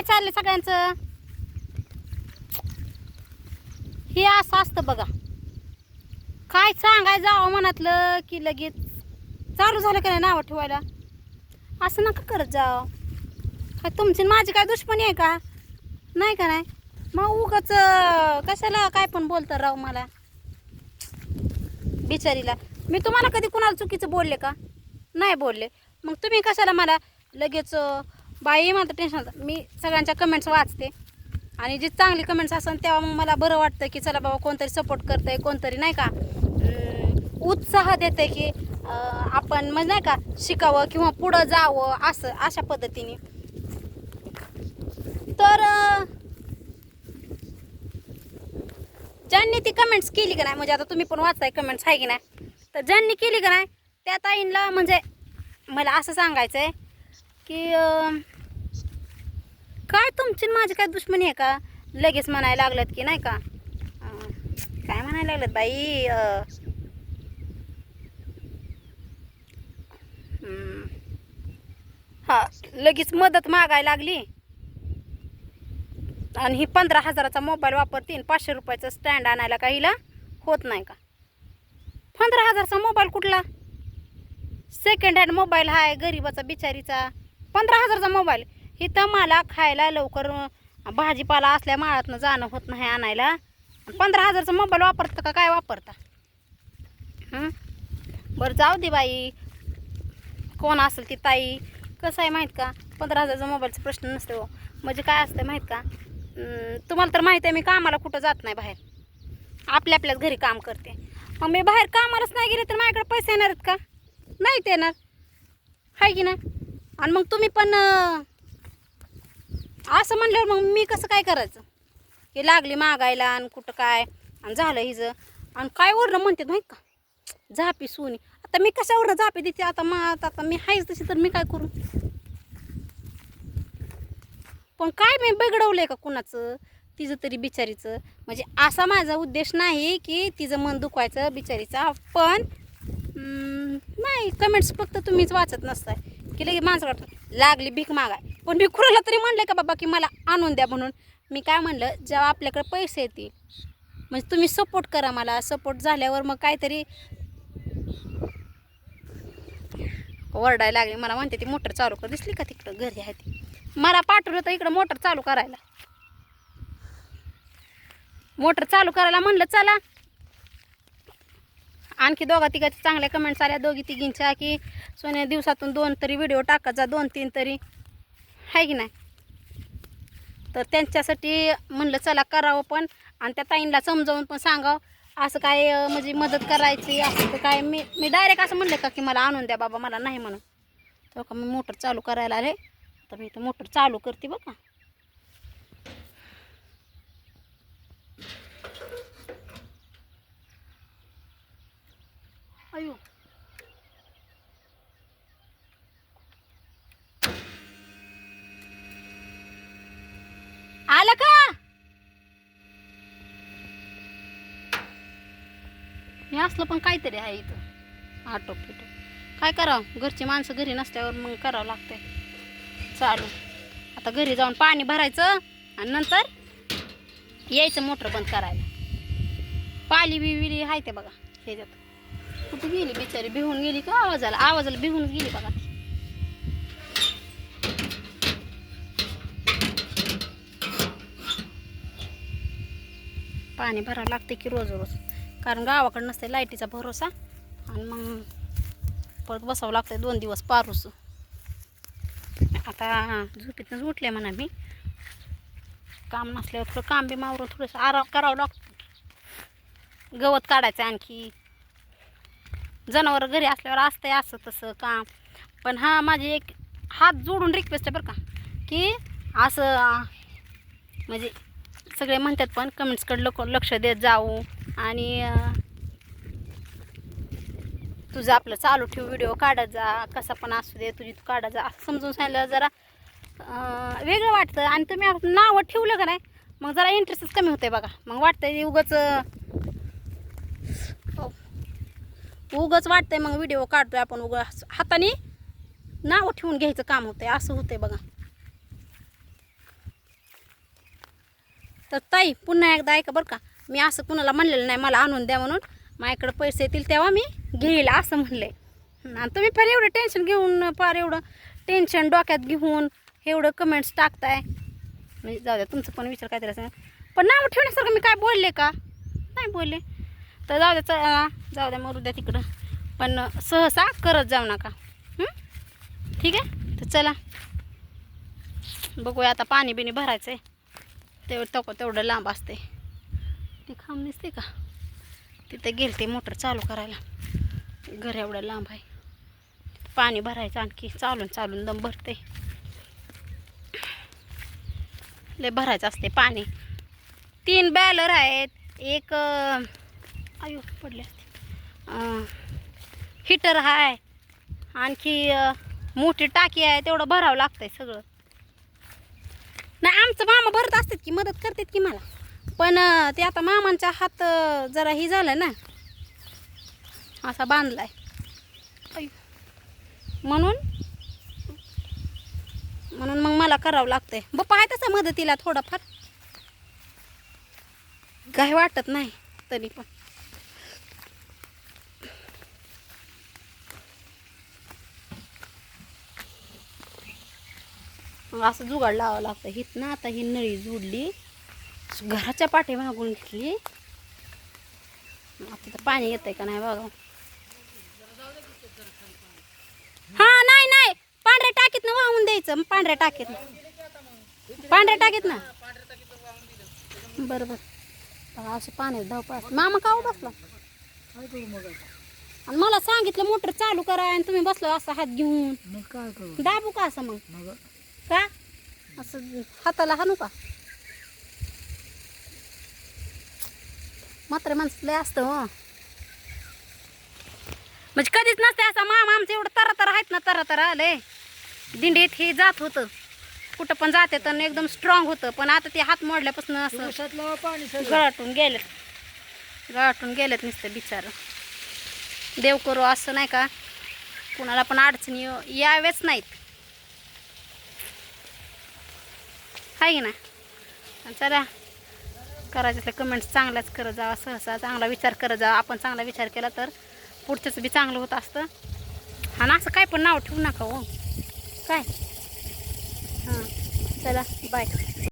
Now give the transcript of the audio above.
काय चाललंय सगळ्यांचं? हे असं असतं बघा. काय सांगाय जावं मनातलं की लगेच. चालू झालं का नाही नावं ठेवायला? असं नका करत जावं काय तुमची माझी काय दुश्मनी आहे का? नाही का नाही? मग उगाच कशाला काय पण बोलतं राव मला? बिचारीला. मी तुम्हाला कधी कुणाला चुकीचं बोलले का? नाही बोलले. मग तुम्ही कशाला मला लगेच बाई माझं टेन्शन मी सगळ्यांच्या कमेंट्स वाचते. आणि जे चांगली कमेंट्स असेल तेव्हा मग मला बरं वाटतं की चला बाबा कोणतरी सपोर्ट करतंय कोणतरी नाही का? उत्साह देते की आपण म्हणजे नाही का शिकावं किंवा पुढं जावं असं अशा पद्धतीने. तर ज्यांनी ती कमेंट्स केली का नाही म्हणजे आता तुम्ही पण वाचताय कमेंट्स आहे की नाही? तर ज्यांनी केली का नाही त्या ताईंना म्हणजे मला असं सांगायचं आहे की काय तुमची माझी काय दुश्मनी आहे का? लगेच म्हणायला लागलेत की नाही का? काय म्हणायला लागलं बाई? हा लगेच मदत मागायला लागली. आणि ही पंधरा हजाराचा मोबाईल वापरते पाचशे रुपयाचं स्टँड आणायला का हिला? होत नाही का? पंधरा हजारचा मोबाईल कुठला? सेकंड हँड मोबाईल आहे गरीबाचा बिचारीचा. पंधरा हजारचा मोबाईल. इथं मला खायला लवकर भाजीपाला असल्या माळातनं जाणं होत नाही आणायला. पंधरा हजारचा मोबाईल वापरता का? काय वापरता? बरं जाऊ दे बाई. कोण असेल ती ताई? कसं आहे माहीत का? पंधरा हजारचा मोबाईलचा प्रश्न नसतो. हो. म्हणजे काय असतं माहीत का? तुम्हाला तर माहीत आहे मी कामाला कुठं जात नाही बाहेर. आपल्या आपल्याच घरी काम करते. मग मी बाहेर कामालाच नाही गेले तर माझ्याकडे पैसे येणार आहेत का? नाहीत येणार. आहे की नाही? आणि मग तुम्ही पण असं म्हणल्यावर मग मी कसं काय करायचं? की लागली मागायला आणि कुठं काय? आणि झालं हिचं. आणि काय ओरडं म्हणते माहीत का? झापी सोनी. आता मी कशावर झापी देते? आता मग आता मी आहेच तशी तर मी काय करू? पण काय मी बिघडवलंय का कुणाचं? तिचं तरी बिचारीचं. म्हणजे असा माझा उद्देश नाही की तिचं मन दुखवायचं बिचारीचा. पण नाही कमेंट्स फक्त तुम्हीच वाचत नसताय. की लगे माणसं वाटतं लागली भीक मागाय. पण मी कुणाला तरी म्हणलं का बाबा की मला आणून द्या म्हणून. मी काय म्हणलं जेव्हा आपल्याकडे पैसे येतील म्हणजे तुम्ही सपोर्ट करा मला. सपोर्ट झाल्यावर मग काहीतरी ओरडायला लागली. मला म्हणते ती मोटर चालू कर. दिसली का तिकडं? घरी आहे ती. मला पाठवलं तर इकडं मोटर चालू करायला. मोटर चालू करायला म्हणलं चला. आणखी दोघा तिघा चांगल्या कमेंट्स आल्या. दोघी तिघींच्या की सोन्या दिवसातून दोन तरी व्हिडिओ टाकायचा दोन तीन तरी. आहे की नाही? तर त्यांच्यासाठी म्हणलं चला करावं पण आणि त्या ताईंना समजावून पण सांगावं. असं काय म्हणजे मदत करायची असं तर काय. मी मी डायरेक्ट असं म्हणलं का की मला आणून द्या बाबा मला नाही म्हणून. तेव्हा का मी मोटर चालू करायला आले. तर मी तर मोटर चालू करते बघा. अयो. झालं का? हे असलं पण काहीतरी आहे इथं. आटो पिटो काय करावं? घरची माणसं घरी नसल्यावर मग करावं लागतंय. चालू. आता घरी जाऊन पाणी भरायचं आणि नंतर यायचं मोटर बंद करायला. पाली बिविली आहे ते बघा ह्याच्यात. कुठे गेली बिचारी? भिवून गेली का आवाजाला? आवाजाला बिहून गेली बघा ती पाणी भरावं लागते की रोज रोज. कारण गावाकडं नसते लाईटीचा भरोसा. आणि मग परत बसावं लागतं दोन दिवस पारूस. आता झोपेतनंच उठले म्हणा मी. काम नसल्यावर थोडं काम बी मावरून थोडंसं आराम करावं लागतं गवत काढायचं आणखी. जनावर घरी असल्यावर असतंय असं तसं काम. पण हा माझी एक हात जोडून रिक्वेस्ट आहे बरं का की असं म्हणजे सगळे म्हणतात पण कमेंट्सकडे लोक लक्ष देत जाऊ. आणि तुझं आपलं चालू ठेव व्हिडिओ काढत जा कसा पण असू दे तुझी तू काढत जा. असं समजून सांगितलं जरा वेगळं वाटतं. आणि तुम्ही नावं ठेवलं का नाही मग जरा इंटरेस्टच कमी होते बघा. मग वाटतंय उगाच उगाच वाटतंय मग व्हिडिओ काढतोय आपण उगा. हाताने नावं ठेवून घ्यायचं काम होतंय. असं होतंय बघा. तर ताई पुन्हा एकदा ऐका बरं का. मी असं कुणाला म्हणलेलं नाही मला आणून द्या म्हणून. माझ्याकडे पैसे येतील तेव्हा मी घेईल असं म्हणले. आणि तुम्ही फार एवढं टेन्शन घेऊन फार एवढं टेन्शन डोक्यात घेऊन एवढं कमेंट्स टाकताय. म्हणजे जाऊ द्या तुमचं पण विचार काहीतरी असं पण नाव ठेवण्यासारखं मी काय बोलले का? नाही बोलले. तर जाऊ द्या चला जाऊ द्या मरू द्या तिकडं. पण सहसा करत जाऊ नका. ठीक आहे? तर चला. बघूया आता पाणी बिणी भरायचं आहे तेवढं तको तेवढं लांब असते ती खांब दिसते का? तिथं गेल ते मोटर चालू करायला. घर एवढं लांब आहे. पाणी भरायचं आणखी चालून चालून दम भरते लय भरायचं असते पाणी. तीन बॅलर आहेत. एक आयु पडले हिटर आहे आणखी मोठी टाकी आहे. तेवढं भरावं लागतंय सगळं. नाही आमचं मामा भरत असतात की मदत करतात की मला. पण ते आता मामांचा हात जरा हे झालं ना असा बांधलाय. आहे म्हणून? म्हणून मग मला करावं लागतंय. ब आहे तसं मदतीला थोडाफार. काही वाटत नाही तरी पण. मग असं जुगाड लावावं लागतं. हित ना आता ही नळी जोडली घराच्या पाठी मागून घेतली. आता तर पाणी येतंय का नाही बघा. हा नाही नाही. पांढऱ्या टाकीत ना वाहून द्यायचं. मग पांढऱ्या टाकीत पांढऱ्या टाकीत ना बरं. बरं असं पाण्यात धावपळ असते. मामा का बसला? आणि मला सांगितलं मोटर चालू करा आणि तुम्ही बसलो असं हात घेऊन. दाबू का असं मग का? असं हाताला हाणू का? मात्र माणसं असतं हो. म्हणजे कधीच नसते असं मामा आमचं एवढं तरा तरा आहेत ना तरा तरा आले दिंडीत हे जात होतं. कुठं पण जाते तर एकदम स्ट्रॉंग होतं. पण आता ते हात मोडल्यापासून असं गळाटून गेलेत. गळाटून गेलेत नुसतं बिचारं. देव करू असं नाही का? कुणाला पण अडचणी यावेच नाहीत. आहे की ना आणि चला करायचं तर कमेंट्स चांगल्याच करत जावा सहसा चांगला विचार करत जावा. आपण चांगला विचार केला तर पुढचंच बी चांगलं होत असतं. आणि असं काय पण नाव ठेवू नका हो. काय? हां चला बाय